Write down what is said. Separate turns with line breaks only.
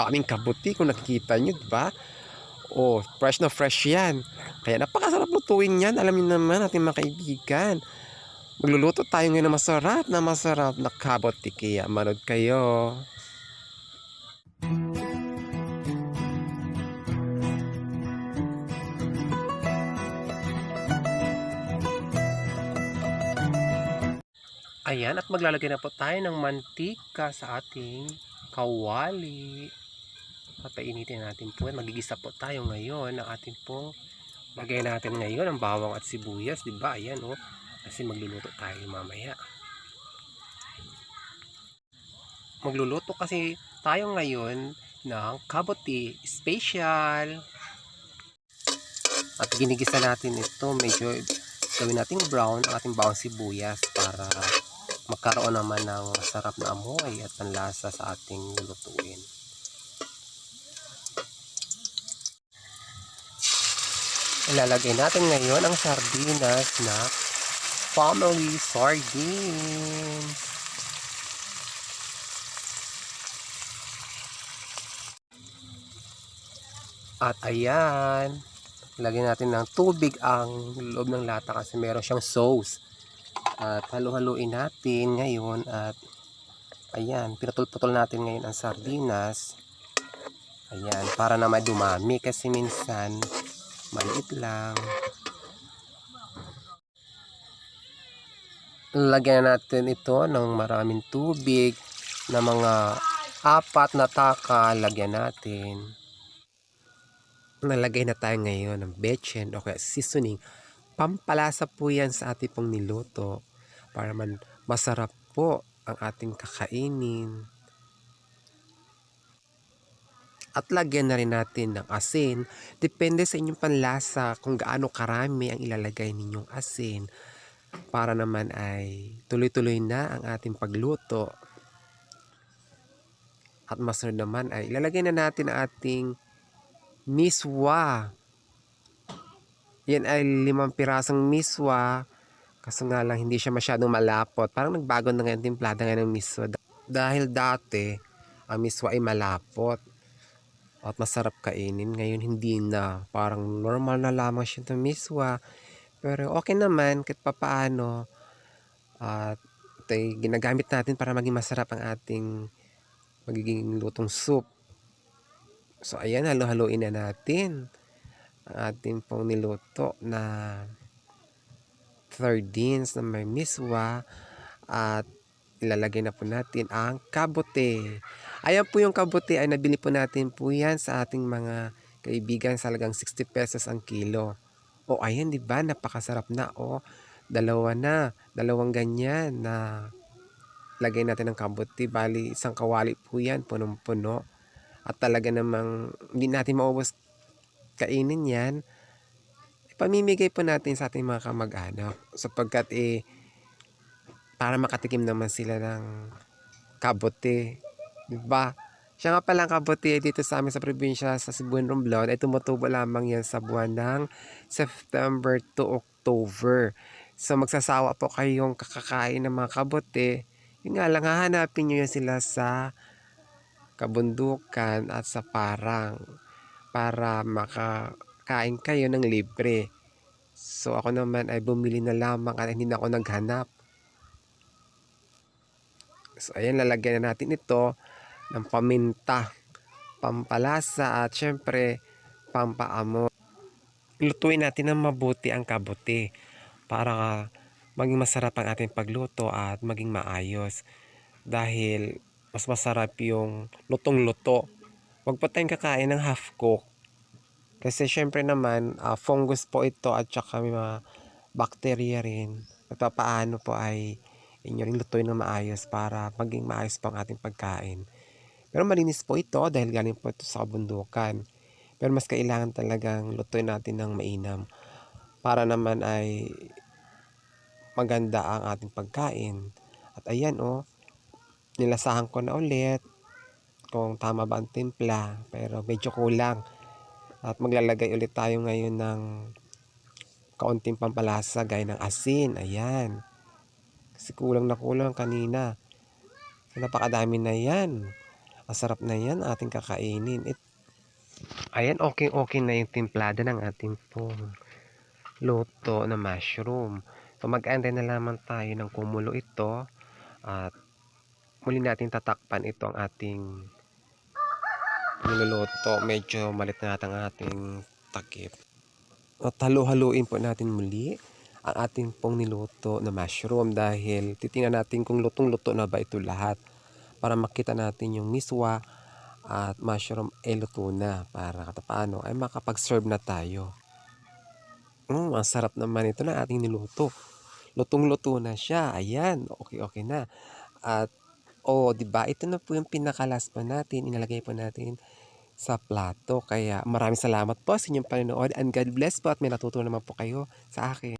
daming kabuti kung nakikita nyo, di ba? Oh, fresh na fresh yan. Kaya napakasarap lutuin yan. Alam niyo naman ating mga kaibigan. Magluluto tayo ngayon ng masarap na masarap na kabuti. Kaya manood kayo. Ayan, at maglalagay na po tayo ng mantika sa ating kawali. Papainitin natin po. Magigisa po tayo ngayon ng ating pong lagay natin ngayon ang bawang at sibuyas, 'di ba? Ayan oh. Kasi magluluto tayo mamaya. Magluluto kasi tayo ngayon ng kabote special. At ginigisa natin ito, medyo gawin natin brown ang ating bawang sibuyas para magkaroon naman ng masarap na amoy at panlasa sa ating lutuin. Ilalagay natin ngayon ang sardinas na family sardines. At ayan, lagyan natin ng tubig ang loob ng lata kasi meron siyang sauce. At halu-haluin natin ngayon at ayan, pinutol-putol natin ngayon ang sardinas. Ayan, para na madumami kasi minsan maliit lang. Lagyan natin ito ng maraming tubig na mga apat na taka lagyan natin. Nalagay na tayo ngayon ng betchen o kaya seasoning. Pampalasa po yan sa ating pong niluto para man masarap po ang ating kakainin. At lagyan na rin natin ng asin. Depende sa inyong panlasa kung gaano karami ang ilalagay ninyong asin para naman ay tuloy-tuloy na ang ating pagluto. At masunod naman ay ilalagay na natin ang ating miswa. Yan ay limang pirasong miswa. Kaso nga lang hindi siya masyadong malapot. Parang nagbago na ngayon timplada nga ng miswa. Dahil dati, ang miswa ay malapot. At masarap kainin. Ngayon hindi na. Parang normal na lamang siya ng miswa. Pero okay naman kahit papaano. At ito ginagamit natin para maging masarap ang ating magiging lutong soup. So ayan, halo-haloin na natin ang ating pong niluto na sardines na may miswa at ilalagay na po natin ang kabote. Ayan po yung kabote ay nabili po natin po yan sa ating mga kaibigan sa halagang 60 pesos ang kilo. O ayan, di ba? Napakasarap na. O, dalawa na. Dalawang ganyan na lagay natin ng kabote. Bali, isang kawali po yan, punong-puno. At talaga namang hindi natin maubos kainin yan. Pamimigay po natin sa ating mga kamag-anak. Sapagkat eh, para makatikim naman sila ng kabote. Di? Siya nga palang kabote dito sa amin sa probinsya sa Cebuan Romblon ay tumutubo lamang yan sa buwan ng September to October. So magsasawa po kayong kakakain ng mga kabote. Yung nga lang hahanapin nyo yan sila sa kabundukan at sa parang para makakain kayo ng libre. So ako naman ay bumili na lamang at hindi na ako naghanap. So ayan, lalagyan na natin ito ng paminta, pampalasa at syempre pampaamo. Lutuin natin ng mabuti ang kabuti para maging masarap ang ating pagluto at maging maayos. Dahil mas masarap yung lutong-luto. Huwag po tayong kakain ng half cook. Kasi syempre naman, ah, fungus po ito at saka may mga bacteria rin. At paano po ay inyo rin lutuin ng maayos para maging maayos po ang ating pagkain. Pero malinis po ito dahil galing po ito sa kabundukan. Pero mas kailangan talagang lutuin natin ng mainam para naman ay maganda ang ating pagkain. At ayan oh, nilasahan ko na ulit kung tama ba ang timpla pero medyo kulang. At maglalagay ulit tayo ngayon ng kaunting pampalasa gaya ng asin. Ayan. Kasi kulang na kulang kanina. Napakadami na yan. Masarap na yan ating kakainin. It, ayan, okay okay na yung timplada ng ating pong luto na mushroom. So mag-antay na lamang tayo ng kumulo ito at muli natin tatakpan ito ang ating niluluto. Medyo malit na ang ating takip. At halu-haluin po natin muli ang ating pong niluto na mushroom dahil titingnan natin kung lutong-luto na ba ito lahat para makita natin yung miswa at mushroom ay luto na para katapaano ay makapag-serve na tayo. Mm, ang sarap naman ito na ating niluto. Lutong-luto na siya. Ayan, okay-okay na. At oh, 'di ba? Ito na po yung pinakalas pa natin. Inalagay po natin sa plato. Kaya maraming salamat po sa inyong panonood and God bless po at may natutunan naman po kayo sa akin.